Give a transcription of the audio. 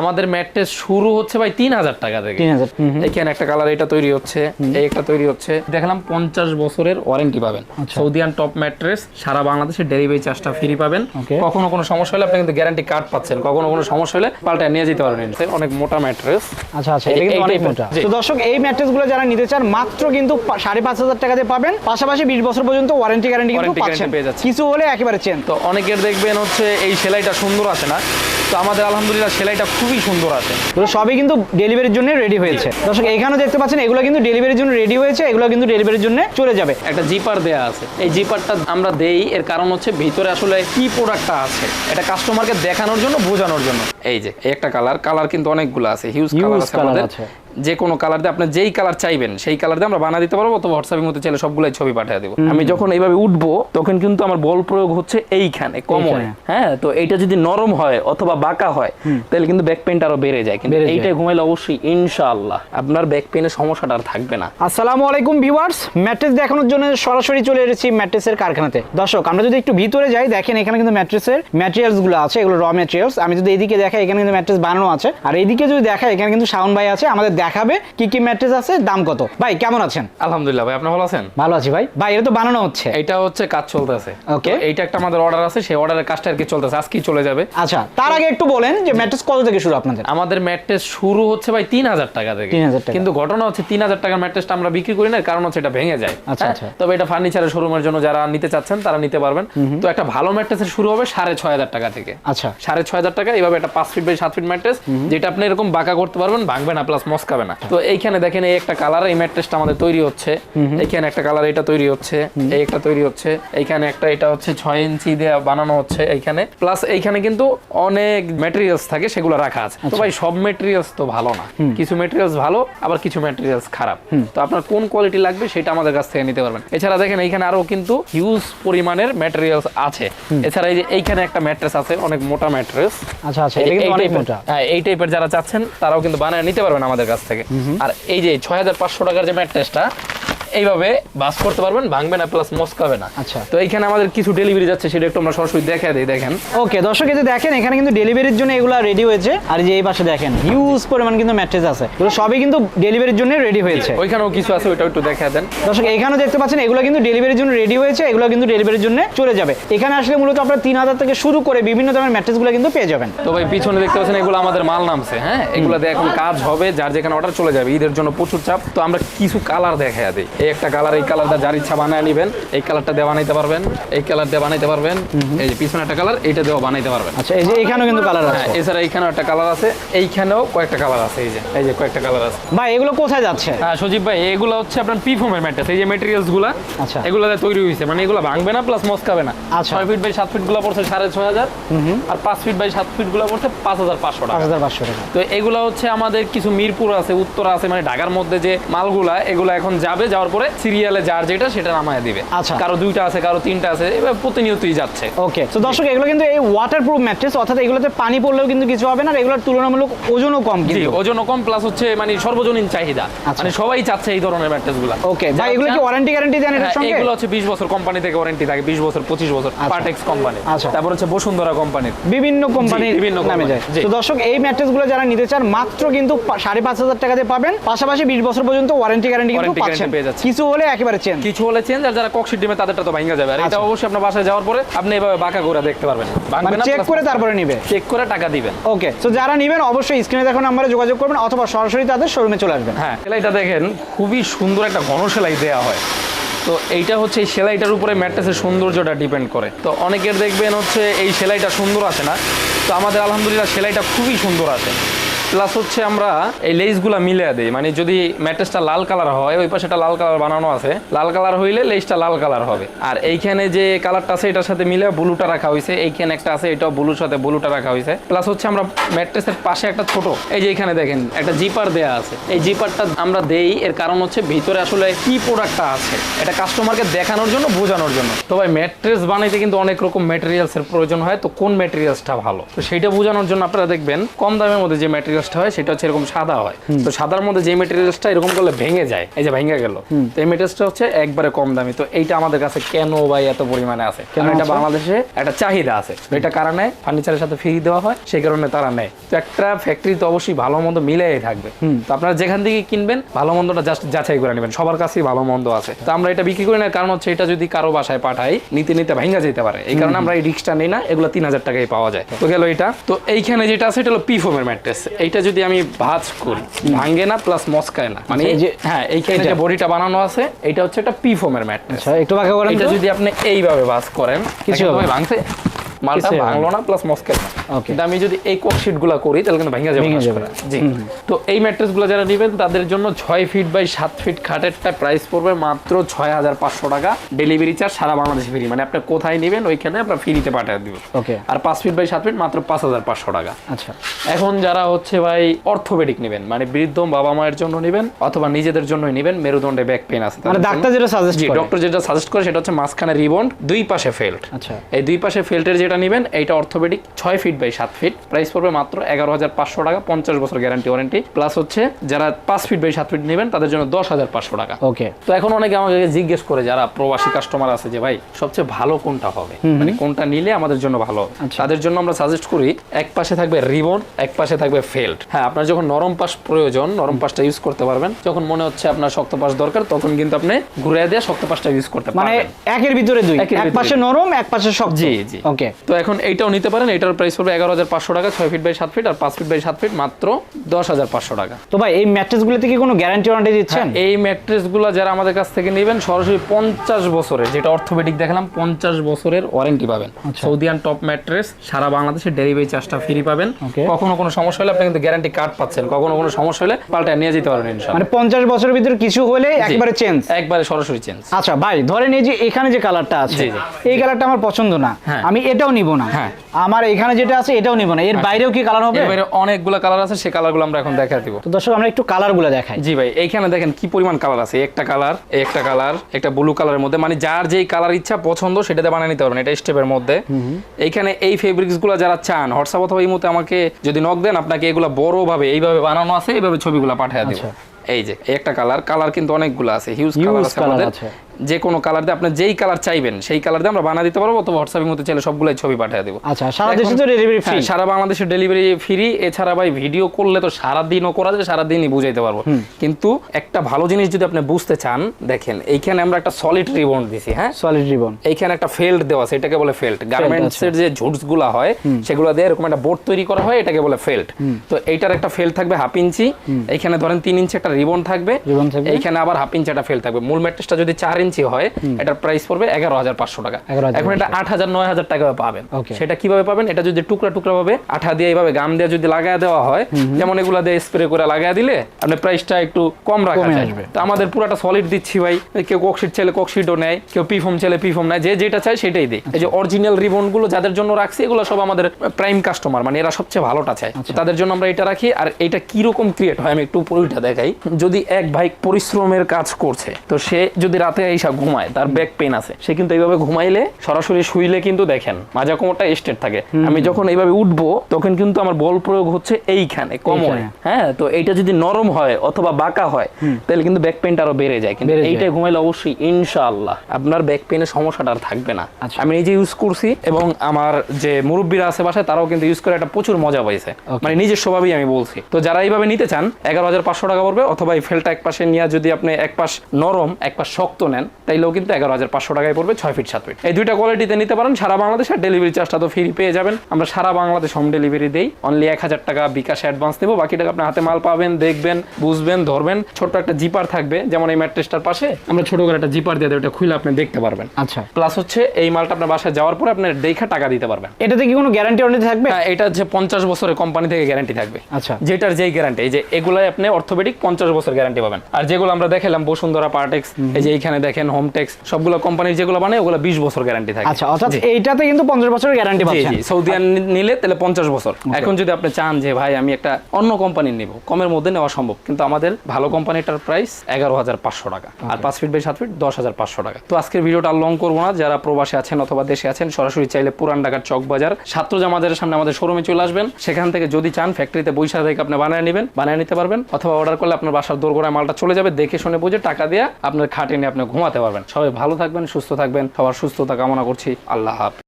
আমাদের ম্যাট্রেস শুরু হচ্ছে ভাই তিন হাজার টাকা থেকে। এখানে একটা কালার এটা তৈরি হচ্ছে এই একটা তৈরি হচ্ছে। দেখলাম পঞ্চাশ বছরের ওয়ারেন্টি পাবেন। আচ্ছা। সৌদিয়ান টপ ম্যাট্রেস সারা বাংলাদেশে ডেলিভারি চার্জটা ফ্রি পাবেন। কখনো কোনো সমস্যা হলে আপনি কিন্তু গ্যারান্টি কার্ড পাচ্ছেন। কখনো কোনো সমস্যা হলে পাল্টা নিয়ে যেতে পারবেন। অনেক মোটা ম্যাট্রেস আচ্ছা আচ্ছা এটা কিন্তু অনেক মোটা। তো দর্শক এই ম্যাট্রেসগুলো যারা নিতে চান মাত্র কিন্তু সাড়ে পাঁচ হাজার টাকাতে পাবেন। পাশাপাশি বিশ বছর পর্যন্ত ওয়ারেন্টি গ্যারান্টি কিন্তু পাচ্ছেন। কিছু হলে একেবারে চেন। তো অনেকের দেখবেন হচ্ছে এই সেলাইটা সুন্দর আসে না। তো আমাদের আলহামদুলিল্লাহ সেলাইটা খুবই সুন্দর আছে। সবই কিন্তু ডেলিভারির জন্য রেডি হয়েছে। দর্শক এখানেও দেখতে পাচ্ছেন এগুলো কিন্তু ডেলিভারির জন্য রেডি হয়েছে এগুলো কিন্তু ডেলিভারির জন্য চলে যাবে। একটা জিপার দেয়া আছে। এই জিপারটা আমরা দেই এর কারণ হচ্ছে ভিতরে আসলে কি প্রোডাক্টটা আছে? এটা কাস্টমারকে দেখানোর জন্য বোঝানোর জন্য। এই যে এই একটা কালার কালার কিন্তু অনেকগুলো আছে হিউজ কালার আছে আমাদের। আছে। যে কোনো কালার দিয়ে আপনি যেই কালার চাইবেন সেই কালার দিয়ে আমরা বানা দিতে পারব অথবা হোয়াটসঅ্যাপের মধ্যে চাইলে সবগুলাই ছবি পাঠিয়ে দেবো। আমি যখন এইভাবে উঠবো তখন কিন্তু আমার বল প্রয়োগ হচ্ছে এইখানে কোমরে হ্যাঁ তো এইটা যদি নরম হয় অথবা বাঁকা হয় তাহলে কিন্তু ব্যাক পেইনটা আরও বেড়ে যায়। কিন্তু এইটাই ঘুমাইলে অবশ্যই ইনশাআল্লাহ আপনার ব্যাক পেইনের সমস্যাটা আর থাকবে না। আসসালামু আলাইকুম ভিউয়ার্স ম্যাট্রেস দেখানোর জন্য সরাসরি চলে এসেছি ম্যাট্রেসের কারখানাতে। দর্শক আমরা যদি একটু ভিতরে যাই দেখেন এখানে কিন্তু ম্যাট্রেসের ম্যাটেরিয়ালসগুলো আছে এগুলো র ম্যাটেরিয়ালস আমি যদি এদিকে দেখাই এখানে কিন্তু ম্যাট্রেস বানানো আছে। আর এদিকে যদি দেখাই এখানে কিন্তু শাওন ভাই আছে আমাদের দেখাবে কি কি ম্যাট্রেস আছে দাম কত? ভাই কেমন আছেন? আলহামদুলিল্লাহ ভাই আপনি ভালো আছেন? ভালো আছি ভাই। ভাই এটা তো বানানো হচ্ছে। এইটা হচ্ছে কাজ চলতেছে. তো এইটা একটা আমাদের অর্ডার আছে সেই অর্ডারের কাজটা আর কি চলতেছে আজকেই চলে যাবে। আচ্ছা তার আগে একটু বলেন যে ম্যাট্রেস কত থেকে শুরু আপনাদের? আমাদের ম্যাট্রেস শুরু হচ্ছে ভাই তিন হাজার টাকা থেকে। 3,000 টাকা। কিন্তু ঘটনা হচ্ছে তিন হাজার টাকার ম্যাট্রেসটা আমরা বিক্রি করি না কারণ হচ্ছে এটা ভেঙে যায়। আচ্ছা, হ্যাঁ? আচ্ছা। তবে এটা ফার্নিচারের শোরুমের জন্য যারা নিতে চাচ্ছেন তারা নিতে পারবেন। তো একটা ভালো ম্যাট্রেসের শুরু হবে সাড়ে ছয় হাজার টাকা থেকে। আচ্ছা। সাড়ে ছয় হাজার টাকা এইভাবে একটা পাঁচ ফিট বাই সাত ফিট ম্যাট্রেস যেটা আপনি এরকম বাঁকা করতে পারবেন ভাঙবে না প্লাস মস্কাবে না। তো এইখানে দেখেন এই একটা কালার এই ম্যাট্রেসটা আমাদের তৈরি হচ্ছে। এইখানে একটা কালার এটা তৈরি হচ্ছে। এই একটা তৈরি হচ্ছে। এইখানে একটা এটা হচ্ছে ছয় ইঞ্চি দিয়ে বানানো হচ্ছে এইখানে। প্লাস এইখানে কিন্তু অনেক ম্যাটেরিয়ালস থাকে সেগুলো রাখা আছে। তো ভাই সব ম্যাটেরিয়ালস তো ভালো না। কিছু ম্যাটেরিয়ালস ভালো আবার কিছু ম্যাটেরিয়ালস খারাপ। তো আপনার কোন কোয়ালিটি লাগবে সেটা আমাদের কাছ থেকে নিতে পারবেন। এছাড়া দেখেন এইখানে আরও কিন্তু হিউজ পরিমাণের ম্যাটেরিয়ালস আছে। এছাড়া এই যে এইখানে একটা ম্যাট্রেস আছে অনেক মোটা ম্যাট্রেস আচ্ছা আচ্ছা এটা কিন্তু অনেক মোটা। হ্যাঁ এই টাইপের যারা চাচ্ছেন তারাও কিন্তু বানায় নিতে পারবেন আমাদের কাছ থেকে। আর এই যে ছয় হাজার পাঁচশো টাকার যে ম্যাট্রেসটা এইভাবে বাস করতে পারবেন ভাঙবে না প্লাস মস্কাবে না। আচ্ছা। তো এইখানে আমাদের কিছু ডেলিভারি যাচ্ছে সেটা একটু আমরা সরাসরি দেখা দিই দেখেন। ওকে দর্শক এই যে দেখেন এখানে কিন্তু ডেলিভারির জন্য এগুলো রেডি হয়েছে। আর এই যে এই পাশে দেখেন হিউজ পরিমাণ কিন্তু ম্যাট্রেস আছে। এগুলো সবই কিন্তু ডেলিভারির জন্য রেডি হয়েছে। ওইখানেও কিছু আছে ওইটা একটু দেখা দেন। দর্শক এখানেও দেখতে পাচ্ছেন এগুলো কিন্তু ডেলিভারির জন্য রেডি হয়েছে এগুলো কিন্তু ডেলিভারির জন্য চলে যাবে। এখানে আসলে মূলত আপনার তিন হাজার থেকে শুরু করে বিভিন্ন ধরনের ম্যাট্রেসগুলো কিন্তু পেয়ে যাবেন। তো ভাই পিছনে দেখতে পাচ্ছেন এগুলো আমাদের মাল নামছে হ্যাঁ? এগুলো দিয়ে এখন কাজ হবে যার যেখানে অর্ডার চলে যাবে ঈদের জন্য প্রচুর চাপ। তো আমরা কিছু কালার দেখা দিই। এই একটা কালার এই কালারটা যার ইচ্ছা বানায় নেবেন এই কালারটা দিয়ে বানাইতে পারবেন এই কালার দিয়ে বানাইতে পারবেন এই যে পিছনে একটা কালার এইটা দিয়েও বানাইতে পারবেন। আচ্ছা এই যে এখানেও কিন্তু কালার আছে। হ্যাঁ এছাড়া এইখানেও একটা কালার আছে এইখানেও কয়েকটা কালার আছে এই যে এই যে কয়েকটা কালার আছে। ভাই এগুলো কোথায় যাচ্ছে? হ্যাঁ সজীব ভাই এগুলো হচ্ছে আপনার পি ফোমের ম্যাট্রেস এই যে মেটেরিয়ালসগুলা আচ্ছা। এগুলো তৈরি হয়েছে মানে এগুলো ভাঙবে না প্লাস মস্কাবে না। আচ্ছা। ছয় ফিট বাই সাত ফিটগুলো পড়ছে সাড়ে ছয় হাজার আর পাঁচ ফিট বাই সাত ফিটগুলো পড়ছে পাঁচ হাজার পাঁচশো পাঁচ টাকা হাজার পাঁচশো টাকা। তো এগুলো হচ্ছে আমাদের কিছু মিরপুর আছে উত্তরা আছে মানে ঢাকার মধ্যে যে মালগুলা এগুলো এখন যাবে যাওয়ার পরে সিরিয়ালে যার যেটা সেটা নামায় দিবে। আচ্ছা। কারও দুইটা আছে কারও তিনটা আছে এবার প্রতিনিয়তই যাচ্ছে। ওকে তো দর্শক এগুলো কিন্তু এই ওয়াটার প্রুফ ম্যাট্রেস অর্থাৎ এগুলোতে পানি পড়লেও কিন্তু কিছু হবে না আর এগুলোর তুলনামূলক ওজনও কম জি কিন্তু। ওজনও কম প্লাস হচ্ছে মানে সর্বজনীন চাহিদা। আচ্ছা। মানে সবাই চাচ্ছে এই ধরনের ম্যাট্রেসগুলা। ওকে ভাই এগুলো কি ওয়ারেন্টি গ্যারান্টি দেন এটার হ্যাঁ, সঙ্গে? এগুলো হচ্ছে বিশ বছর কোম্পানি থেকে ওয়ারেন্টি থাকে বিশ বছর পঁচিশ বছর পার্টেক্স কোম্পানি আচ্ছা। তারপর হচ্ছে বসুন্ধরা কোম্পানির বিভিন্ন কোম্পানির বিভিন্ন নামে যায়। তো দর্শক এই ম্যাট্রেসগুলো যারা নিতে চান মাত্র কিন্তু পা- সাড়ে পাঁচ হাজার টাকাতে পাবেন। পাশাপাশি বিশ বছর পর্যন্ত ওয়ারেন্টি গ্যারান্টি কিন্তু পাচ্ছেন। পেয়ে যাচ্ছেন। কিছু হলে একেবারে চেঞ্জ কিছু হলে চেঞ্জ আর যারা ককশিট ডিমে তাদেরটা তো ভাঙা যাবে। আর এটা আচ্ছা। অবশ্যই আপনার বাসায় যাওয়ার পরে আপনি এভাবে বাঁকা করে দেখতে পারবেন। মানে চেক করে তারপরে নিবে? চেক করে টাকা দিবেন। ওকে তো যারা নিবেন অবশ্যই স্ক্রিনে দেখো নাম্বারে যোগাযোগ করবেন অথবা সরাসরি তাদের শোরুমে চলে আসবেন। হ্যাঁ সেলাইটা দেখেন খুবই সুন্দর একটা ঘন সেলাই দেওয়া হয়। তো এইটা হচ্ছে এই সেলাইটার উপরে ম্যাট্রেসের সৌন্দর্যটা ডিপেন্ড করে। তো অনেকের দেখবেন হচ্ছে এই সেলাইটা সুন্দর আসে না। তো আমাদের আলহামদুলিল্লাহ সেলাইটা খুবই সুন্দর আসে প্লাস হচ্ছে আমরা এই লেসগুলা মিলে দিই। মানে যদি ম্যাট্রেসটা লাল কালার হয়, ওই পাশে লাল কালার বানানো আছে। লাল কালার হইলে লেসটা লাল কালার হবে। আর এইখানে যে কালারটা আছে, এটার সাথে মিলে ব্লুটা রাখা হয়েছে এইখানে একটা আছে, এটাও ব্লুর সাথে ব্লুটা রাখা হয়েছে প্লাস হচ্ছে আমরা ম্যাট্রেসের পাশে একটা ছোট, এই যে এখানে দেখেন, একটা জিপার দেয়া আছে। এই জিপারটা আমরা দেই, এর কারণ হচ্ছে ভিতরে আসলে কি প্রোডাক্টটা আছে। এটা কাস্টমারকে দেখানোর জন্য, বোঝানোর জন্য। তো ভাই, ম্যাট্রেস বানাইতে কিন্তু অনেক রকম ম্যাটেরিয়ালস এর প্রয়োজন হয়। তো কোন ম্যাটেরিয়ালসটা ভালো? তো সেইটা বোঝানোর জন্য আপনারা দেখবেন, কম দামের মধ্যে যে ম্যাটেরিয়ালস মেটেরিয়ালসটা হয় সেটা হচ্ছে এরকম সাদা হয়। তো সাদার মধ্যে যে মেটেরিয়ালসটা এরকম করলে ভেঙে যায় এই যে ভেঙে গেল। তো এই মেটেরিয়ালসটা হচ্ছে একবারে কম দামি। তো এইটা আমাদের কাছে কেন ভাই এত পরিমাণে আছে? কারণ এটা বাংলাদেশে একটা চাহিদা আছে। তো এটা কারণে ফার্নিচারের সাথে ফ্রি দেওয়া হয় সেই কারণে তারা নেয়। তো একটা ফ্যাক্টরি তো অবশ্যই ভালো মন্দ মিলেই থাকবে। তো আপনারা যেখান থেকে কিনবেন ভালো মন্দটা জাস্ট যাচাই করে নেবেন। সবার কাছেই ভালো মন্দ আছে। তো আমরা এটা বিক্রি করি না কারণ হচ্ছে এটা যদি কারও বাসায় পাঠাই নিতে নিতে ভাঙ্গা যেতে পারে। এই কারণে আমরা এই রিক্সটা নেই না এগুলো তিন হাজার টাকায় পাওয়া যায়। তো গেল এটা। তো এইখানে যেটা আছে এটা হলো পি ফোমের ম্যাট্রেস এইটা যদি আমি ভাজ করি ভাঙে না প্লাস মস্কায় না। মানে এই যে- হ্যাঁ এইখানে। যে বডিটা বানানো আছে এটা হচ্ছে একটা পি ফোমের ম্যাট আচ্ছা একটু বাঁকা করেন এটা যদি আপনি এইভাবে ভাজ করেন কিছু হবে ভাঙছে। মালটা ভাঙলো না প্লাস মস্কেল না কিন্তু আমি যদি এই কোকশিটগুলা করি তাহলে কিন্তু ভেঙে যাবে। জি। তো এই ম্যাট্রেসগুলো যারা নেবেন তাদের জন্য ছয় ফিট বাই সাত ফিট খাটেরটা প্রাইস পড়বে মাত্র ছয় হাজার পাঁচশো টাকা। ডেলিভারি চার্জ সারা বাংলাদেশে ফ্রি মানে আপনি কোথায় নেবেন ওইখানে আপনার ফ্রিতে পাঠিয়ে দিব। ওকে আর পাঁচ ফিট বাই সাত ফিট মাত্র পাঁচ হাজার পাঁচশো টাকা। আচ্ছা। এখন যারা হচ্ছে ভাই অর্থোপেডিক নেবেন মানে বৃদ্ধ বাবা মায়ের জন্য নেবেন অথবা নিজেদের জন্যই নেবেন মেরুদণ্ডে ব্যাক পেন আছে মানে ডাক্তার যেটা সাজেস্ট করে। ডক্টর যেটা সাজেস্ট করে সেটা হচ্ছে মাঝখানে রিবন্ড দুই পাশে ফেল্ট আচ্ছা। এই দুই পাশে ফেল্টের যেটা নেবেন এইটা অর্থোপেডিক ছয় ফিট বাই সাত ফিট প্রাইস পড়বে মাত্র এগারো হাজার পাঁচশো টাকা পঞ্চাশ বছর গ্যারান্টি ওয়ারেন্টি প্লাস হচ্ছে যারা পাঁচ ফিট বাই সাত ফিট নেবেন তাদের জন্য দশ হাজার পাঁচশো টাকা। ওকে তো এখন অনেকে আমাকে জিজ্ঞেস করে যারা প্রবাসী কাস্টমার আছে যে ভাই সবচেয়ে ভালো কোনটা হবে? মানে কোনটা নিলে আমাদের জন্য ভালো আচ্ছা। তাদের জন্য আমরা সাজেস্ট করি এক পাশে থাকবে রিবন এক পাশে থাকবে ফেল্ট হ্যাঁ আপনার যখন নরম পাশ প্রয়োজন নরম পাশটা ইউজ করতে পারবেন। যখন মনে হচ্ছে আপনার শক্ত পাশ দরকার তখন কিন্তু আপনি ঘুরে দিয়ে শক্ত পাশটা ইউজ করতে মানে একের ভিতরে দুই। এক পাশে নরম এক পাশে শক্ত। জি জি। ওকে তো এখন এইটাও নিতে পারেন এটার প্রাইস পড়বে এগারো হাজার পাঁচশো টাকা ছয় ফিট বাই সাত ফিট আর পাঁচ ফিট বাই সাত ফিট মাত্র দশ হাজার পাঁচশো টাকা। তো ভাই এই ম্যাট্রেসগুলোতে কি কোনো গ্যারান্টি ওয়ারেন্টি দিচ্ছেন? হ্যাঁ, এই ম্যাট্রেসগুলো যারা আমাদের কাছ থেকে নেবেন সরাসরি পঞ্চাশ বছরের যেটা অর্থোপেডিক দেখালাম পঞ্চাশ বছরের ওয়ারেন্টি পাবেন। সৌদিয়ান টপ ম্যাট্রেস সারা বাংলাদেশে ডেলিভারি চার্জটা ফ্রি পাবেন। কখনো কোনো সমস্যা হলে আপনি কিন্তু গ্যারান্টি কার্ড পাচ্ছেন কখনো কোনো সমস্যা হলে পাল্টা নিয়ে যেতে পারবেন মানে পঞ্চাশ বছরের ভিতরে কিছু হলে একবারে চেঞ্জ একবারে সরাসরি চেঞ্জ আচ্ছা ভাই ধরেন এই যে এখানে যে কালারটা আছে। এই কালারটা আমার পছন্দ না। হ্যাঁ। আমি এটাও নিব না। হ্যাঁ। আমার এখানে যেটা আছে এটাও নিব না। এর বাইরেও কি কালার হবে? এবারে অনেকগুলো কালার আছে সেই কালারগুলো আমরা এখন দেখা দিব। তো দর্শক আমরা একটু কালারগুলো দেখাই। জি ভাই এইখানে দেখেন কি পরিমাণ কালার আছে। একটা কালার একটা কালার একটা ব্লু কালারের মধ্যে। মানে যার যেই কালার ইচ্ছা পছন্দ সেটাতে বানিয়ে নিতে পারবেন। এটা স্টেপের মধ্যে। এইখানে এই ফেব্রিক্সগুলো যারা চান হোয়াটসঅ্যাপ অথবা এই মুহূর্তে আমাকে যদি নক দেন আপনাকে এগুলো বড় ভাবে এইভাবে বানানো আছে এইভাবে ছবিগুলো পাঠিয়ে দিব। আচ্ছা। এই যে একটা কালার কালার কিন্তু অনেকগুলো আছে। হিউজ কালার আছে আমাদের। আছে। যে কোনো কালার দিয়ে আপনি যেই কালার চাইবেন সেই কালার দিয়ে আমরা বানিয়ে দিতে পারব অথবা হোয়াটসঅ্যাপের মধ্যে চাইলে সবগুলোই ছবি পাঠিয়ে দেবো। আচ্ছা সারা দেশে তো ডেলিভারি ফ্রি হ্যাঁ, সারা বাংলাদেশে ডেলিভারি ফ্রি এছাড়া ভাই ভিডিও করলে তো সারা দিনও করা যায় সারা দিনই বুঝাইতে পারব। কিন্তু একটা ভালো জিনিস যদি আপনি বুঝতে চান দেখেন এইখানে আমরা একটা সলিড রিবন দিছি হ্যাঁ? সলিড রিবন এইখানে একটা ফেল্ট দেওয়া আছে এটাকে বলে ফেল্ট গার্মেন্টস এর যে ঝুটসগুলা হয় সেগুলো দিয়ে এরকম একটা বোর্ড তৈরি করা হয় এটাকে বলে ফেল্ট তো এইটার একটা ফেল্ট থাকবে হাফ ইঞ্চি এইখানে ধরেন তিন ইঞ্চি একটা রিবন থাকবে। এইখানে আবার হাফ ইঞ্চি একটা ফেল্ট থাকবে। মূল ম্যাট্রেসটা যদি চার ইঞ্চি হয় এটার প্রাইস পড়বে এগারো হাজার পাঁচশো টাকা। এখন এটা আট হাজার নয় হাজার টাকা পাবেন। সেটা কীভাবে পাবেন? এটা যদি টুকরা টুকরা ভাবে আঠা দিয়ে এইভাবে গাম দিয়ে যদি লাগায় দেওয়া হয় যেমন এগুলা দিয়ে স্প্রে করে লাগায় দিলে আপনার প্রাইসটা একটু কম রাখা আসবে। তো আমাদের পুরাটা সলিড দিচ্ছি ভাই। কেউ ককশিট চাইলে ককশিটও নেয় কেউ পিফোম চাইলে পিফোম নেয় যে যেটা চাই সেটাই দিই এই যে অরিজিনাল রিবনগুলো যাদের জন্য রাখছি এগুলো সব আমাদের প্রাইম কাস্টমার মানে এরা সবচেয়ে ভালোটা চায়। তাদের জন্য আমরা এটা রাখি। আর এটা কীরকম ক্রিয়েট হয় আমি একটু উপরটা দেখাই। যদি এক ভাই পরিশ্রমের কাজ করছে তো সে যদি রাতে এসা ঘুমায় তার ব্যাক পেন আছে। সে কিন্তু এইভাবে ঘুমাইলে সরাসরি শুইলে কিন্তু দেখেন মাজা কোমরটা স্টেট থাকে। আমি যখন এইভাবে উঠবো তখন কিন্তু আমার বল প্রয়োগ হচ্ছে এইখানে কোমরে। হ্যাঁ তো এইটা যদি নরম হয় অথবা বাঁকা হয় তাহলে কিন্তু ব্যাক পেনটা আরও বেড়ে যায়। কিন্তু এইটা ঘুমাইলে অবশ্যই ইনশাআল্লাহ আপনার ব্যাক পেনের সমস্যাটা আর থাকবে না। আচ্ছা। আমি নিজে ইউজ করছি এবং আমার যে মুরব্বীরা আছে বাসায় তারাও কিন্তু ইউজ করে একটা প্রচুর মজা পাইছে। মানে নিজের স্বভাবেই আমি বলছি। তো যারা এইভাবে নিতে চান এগারো হাজার পাঁচশো টাকা পড়বে অথবা এই ফেলটা এক পাশে নিয়ে যদি আপনি এক পাশ নরম এক পাশ শক্ত নেন তাইলেও কিন্তু এগারো হাজার পাঁচশো টাকায় পড়বে ছয় ফিট সাত ফিট এই দুইটা কোয়ালিটিতে নিতে পারেন সারা বাংলাদেশে ডেলিভারি চার্জটা তো ফ্রি পেয়ে যাবেন। আমরা সারা বাংলাদেশ হোম ডেলিভারি দেই। অনলি এক হাজার টাকা বিকাশে অ্যাডভান্স দেবো বাকি টাকা আপনি হাতে মাল পাবেন দেখবেন বুঝবেন ধরবেন। ছোট্ট একটা জিপার থাকবে যেমন এই ম্যাট্রেসটার পাশে। আমরা ছোট করে একটা জিপার দিয়ে দেবো, ওটা খুলে আপনি দেখতে পারবেন। আচ্ছা। প্লাস হচ্ছে এই মালটা আপনার বাসায় যাওয়ার পরে আপনার দেখা টাকা দিতে পারবেন। এটাতে কি কোনো গ্যারান্টি ওয়ারেন্টি থাকবে? হ্যাঁ এটা যে পঞ্চাশ বছরের কোম্পানি থেকে গ্যারান্টি থাকবে। আচ্ছা। যেটার যেই গ্যারান্টি এই যে এগুলাই আপনি অর্থোপেডিক পঞ্চাশ বছর গ্যারান্টি পাবেন। আর যেগুলো আমরা দেখালাম বসুন্ধরা পার্টেক্স এই যে এইখানে দেখেন হোমটেক্স সবগুলো কোম্পানির যেগুলো বানায় ওগুলো বিশ বছর গ্যারান্টি থাকে। আচ্ছা অর্থাৎ এইটাতে কিন্তু পঞ্চাশ বছরের গ্যারান্টি পাচ্ছেন। সৌদি নিলে তাহলে পঞ্চাশ বছর। এখন যদি আপনি চান যে ভাই আমি একটা অন্য কোম্পানির নিব। কমের মধ্যে নেওয়া সম্ভব। কিন্তু আমাদের ভালো কোম্পানিটার প্রাইস এগারো হাজার পাঁচশো টাকা। আর পাঁচ ফিট বাই সাত ফিট দশ হাজার পাঁচশো টাকা। তো আজকের ভিডিওটা লং করব না। যারা প্রবাসে আছেন অথবা দেশে আছেন সরাসরি চাইলে পুরান ঢাকার চক বাজার ছাত্র জামাদের সামনে আমাদের শোরুমে চলে আসবেন। সেখান থেকে যদি চান ফ্যাক্টরিতে বৈশা থেকে আপনি বানিয়ে নেবেন বানিয়ে নিতে পারবেন। অথবা অর্ডার করলে আপনার বাসার দোরগোড়ায় মালটা চলে যাবে। দেখে শুনে বুঝে টাকা দিয়ে আপনার খাটে নিয়ে আপনি ঘুমাতে পারবেন। সবাই ভালো থাকবেন সুস্থ থাকবেন। সবার সুস্থতা কামনা করছি। আল্লাহ হাফেজ।